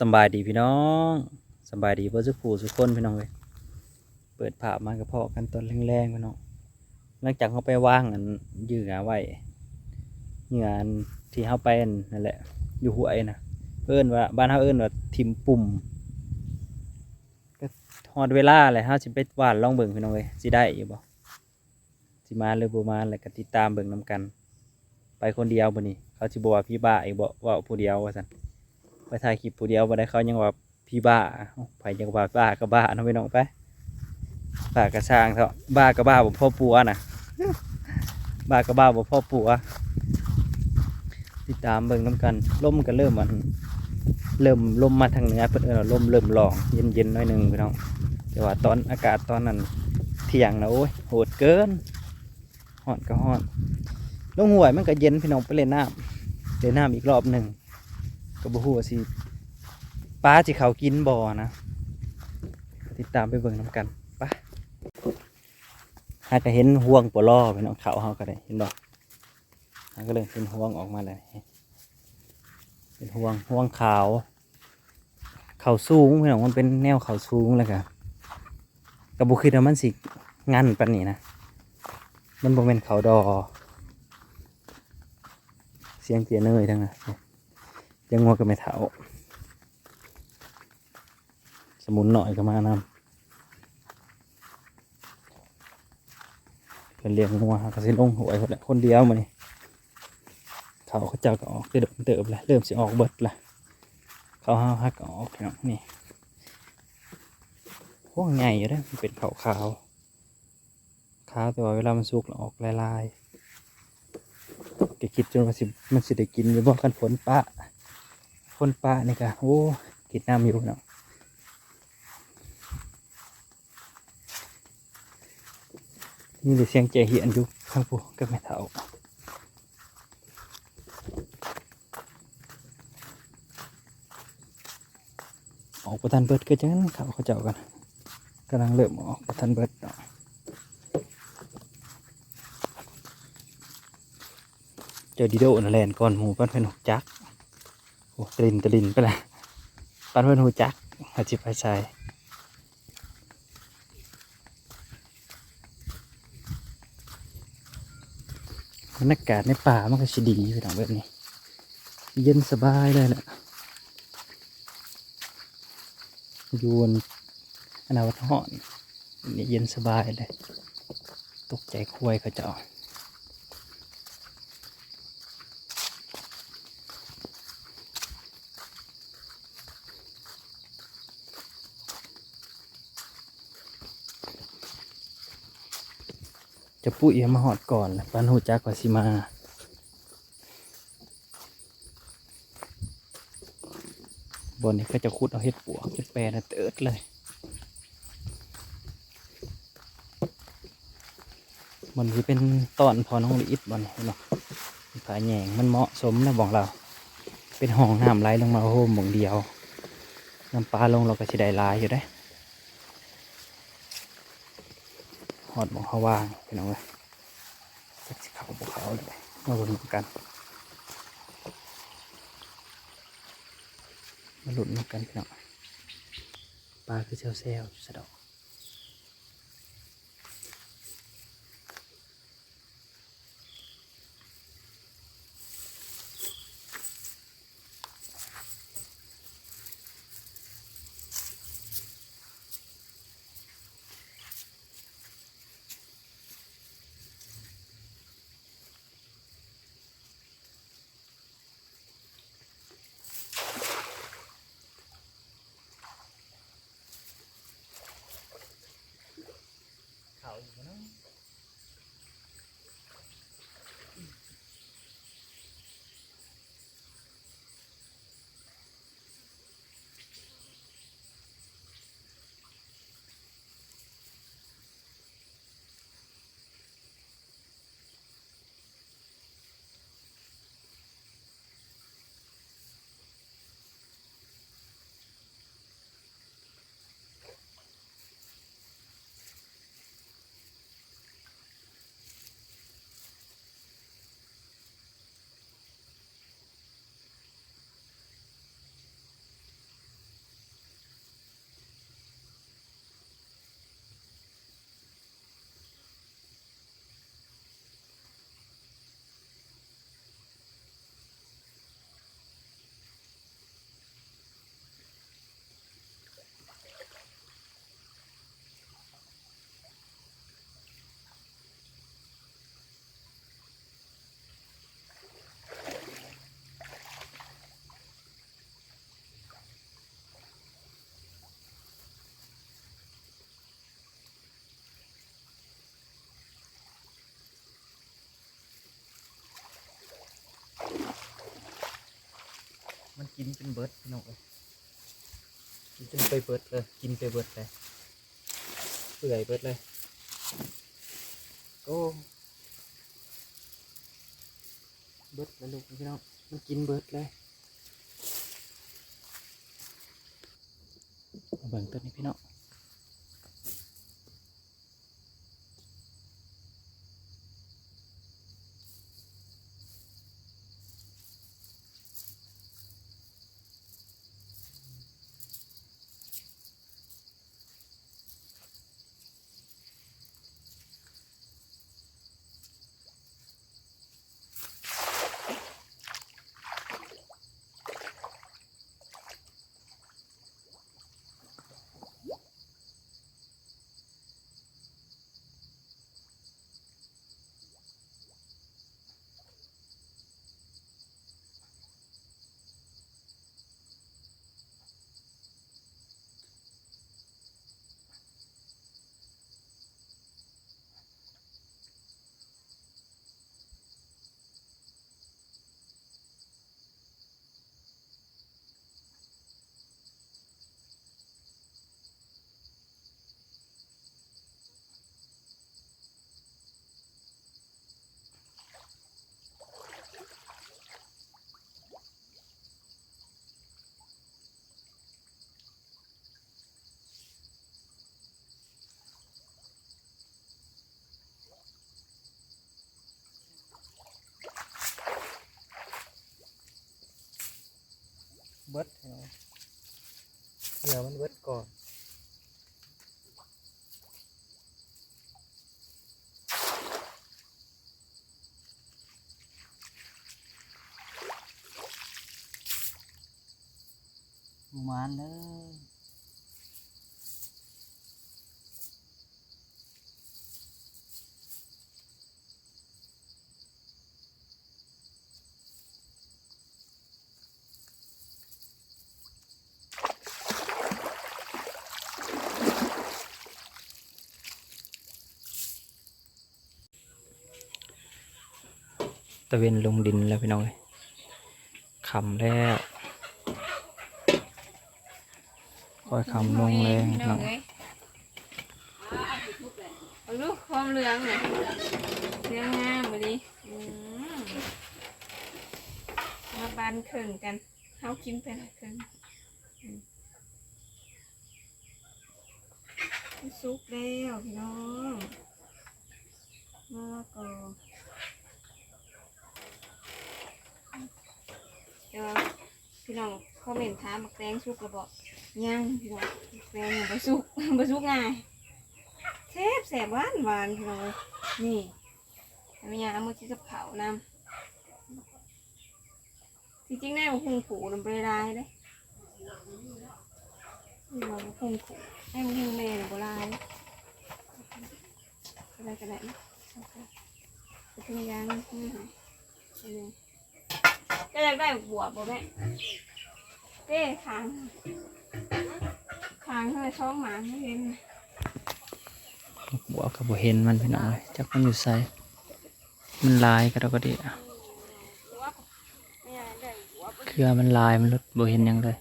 สบายดีพี่น้องสบายดีเพื่อสุขูสุขคนพี่น้องเลยเปิดภาพมากระเพาะกันตอนแรงๆพี่น้องหลังจากเขาไปว่างอันยื่อไว้เหยื่ออันที่เขาไปนนั่นแหละ อยู่หัวยนะเอิ้นว่าบ้านเขาเอิ้นว่าทิมปุ่มก็ฮอดเวลาเลยเขาสิไปหวานล่องเบิ่งพี่น้องเลยสิได้อยู่บ่สิมาหรือบ่มาแล้วก็ติดตามเบิ่งนํกัน ไปคนเดียวบ่นี่เขาสิบอกว่าพี่บ้าอีกบ่ว่าผู้เดียวว่าซั่น ถ่ายคลิปผู้เดียวบ่ได้เขายังว่าพี่บ้าเอ้าไปยังว่าบ้าก็บ้าเนาะพี่น้องไปบ้าก็สร้างเถอะบ้าก็บ้าบ่พ่อปัวน่ะบ้าก็บ้าบ่พ่อปัวติดตามเบิ่งน้ำกันลมก็เริ่มมันเริ่มลมมาทางเหนือเพิ่นเอิ้นว่าลมเริ่มรองเย็นๆหน่อยหนึ่งพี่น้องแต่ว่าตอนอากาศตอนนั้นเที่ยงนะโอ้ยโหดเกินฮอนก็ฮอนลงห้วยมันก็เย็นพี่น้องไปเล่นน้ำเล่นน้ำอีกรอบหนึ่ง ก็บ่ฮู้ว่าสิปลาสิเขากินบ่อนะ ติดตามไปเบิ่งนํกันไปหาก็เห็นห่วงปลอพี่น้องเขาเฮาก็ได้เห็นบ่หาก็เลยเป็นห่วงออกมาเลยเป็นห่วงห่วงขาว เขาสูงพี่น้องมันเป็นแนวเขาสูงแล้วก็ก็บ่คิดว่ามันสิงันปานนี้นะ มันบ่แม่นเขาดอ เสียงเตียเนยทั้งนั้น ยังงัวก็ไม่เท่าสมุนหน่อยก็มานำเป็นเลี้ยงงัวก็สิลงหวยคนคนเดียวมานี่เขาเขาเจ้าก็ออกเติบเติบละเริ่มสิออกเบิดละเขาห้าวฮักก็ออกเนาะนี่พวกใหญ่อยู่ด้อมันเป็นขาวขาวขาวแต่ว่าเวลามันสุกออกลายลายๆก็คิดจนว่าสิมันสิได้กินอยู่บ่กันฝนปะ คนป่านี่กะโอ้กินน้ำอยู่เนาะนี่เสียงเจเหียนอยู่ข้างปูก็ไม่เท่าออกประทันเบิดก็จังนั้นเขาเขาเจ้ากันกำลังเริ่มออกประทันเบิดเนาะเจอดิโดนแลนก่อนหมูปั้นเป็นหกจัก โอ้ตรินตรินไปละปันเพื่อนหูจักอาจิบไปใช้บรรยากาศในป่ามันก็ชิดีอยู่ทางแบบนี้ เย็นสบายเลยแหละยูนอนาวัตห่อนนี่เย็นสบายเลย ตกใจคุยเขาเจ้า จะปุ้ยมาหอดก่อนปันหูจักกว่าสิมาบนนี้ก็จะขุดเอาเห็ดปวกเห็ดแปรนะเติร์ดเลยมันที่เป็นตอนพอน้องลิอิดบอลเนาะผาแหย่งมันเหมาะสมนะบอกเรา เป็นห้องน้ำไหลลงมาโฮมหมองเดียว น้ำปลาลงเราก็จะได้ลายอยู่ได้อ หอดหมองเขาวางพี่น้องเลยสักสิเขาบุเขาเลยมาลุ้นนกันมาลุ้นนกันพี่น้องปลาคือเซลเซลสะดอก กินจนเบิดพี่น้องเลยกินจนไปเบิดเลย กินไปเบิดเลยเปื่อยเบิดเลยก็เบิดเลยลูกพี่น้องมันกินเบิดเลยเอาเบิ่งตัวนี้พี่น้อง เบิดพี่น้องเดี๋ยวมันเบิดก่อนมานเลยตะเวนลงดินแล้วพี่น้องเอ้ยคำแล้วค่อยคำลงเลยพี่น้องลูกความเหลืองเนี่ยเหลืองงามมาดิมาบานครึ่งกันเขากินไปละครึ่งอืมสุกแล้วพี่น้องมะละกอ เดี๋ยวพี่น้องคอมเมนต์ถามมักแตงสุกกระบอกยังพี่น้องมักแตงยังบ่สุก บ่สุกง่ายแซ่บแซ่บหวานหวานพี่น้องเอ้ยนี่ทำยาเอามือที่กับเขาวนำที่จริงแน่บุคงผูนำไปลายเลยนี่เราบุคงผูแม่บุคงแม่นำโบราณอะไรกันแหละไปถึงยางนี่หน่ อยอันนี้ก็อยากได้บวบบ่แม่เต้ขางขางเฮ้ยช่องหมาไม่เห็นบัวกับบัวเห็นมันพี่น้องเลยจักมันอยู่ใส่มันลายก็เราก็ดีอะเครือมันลายมันลดบัวเห็นหยังเลย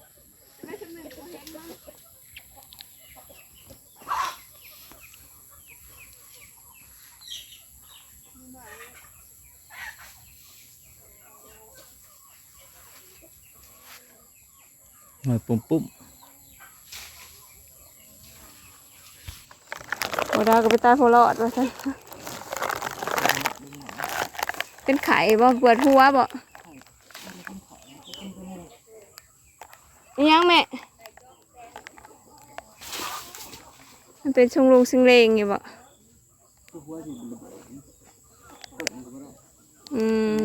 หน่อยปุ่มปุ่มโอดาก็ไปตายโพลอดว่าซั่นเป็นไข่บ่ปวดหัวบ่ยังแม่ มันเป็นชงลงซิงเลงอยู่บ่อืม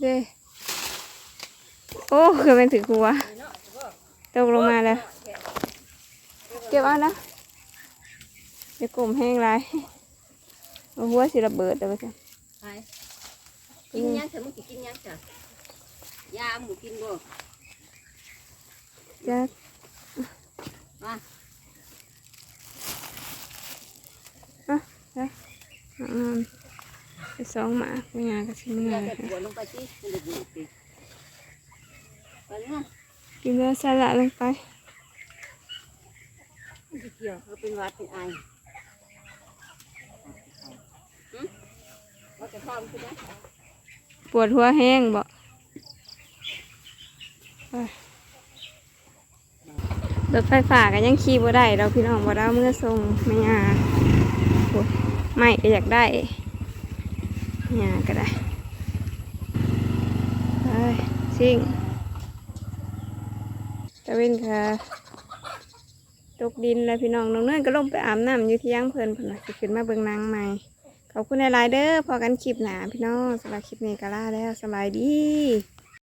เด้โอ้คือเป็นถึงหัวตกลงมาแล้วเก็บเอานะเดี๋ยวกลุ่มแห้งไรเอาหัวสิระเบิดเดี๋ยวไปจ้ะไปกินยังเถอะมึงสิกินยังจ้ะยาหมูกินบ่จะมาอืม ไปสองหมาไม่งานก็สิเมื่อเราเลจะยปวดลงไปที่มันจะดูดสิไปนะกินเนื้อสลัดลงไปมันจะเกี่ยวเขาเป็นหวัดเป็นไอหึว่าจะพร้อมใช่ไหมปวดหัวแห้งบ่ไปรถไฟฟ้าก็ยังขี่บ่ได้เราพี่น้องบ่ได้เอามื่อส่งไม่ยาโอ้ยไม่ก็อยากได้ เนี่ยาก็ได้ไปซิ่งตะเวนค่ะตกดินแล้วพี่น้องน้องเนื่นก็ลงไปอาบน้ำอยู่ที่ย่างเพลินเพนน่ะขึ้นมาเบิ่งนางใหม่ขอบคุณหลายเด้อพอกันคลิปหนาพี่น้องสำหรับคลิปนี้ก็ลาแล้วสบายดี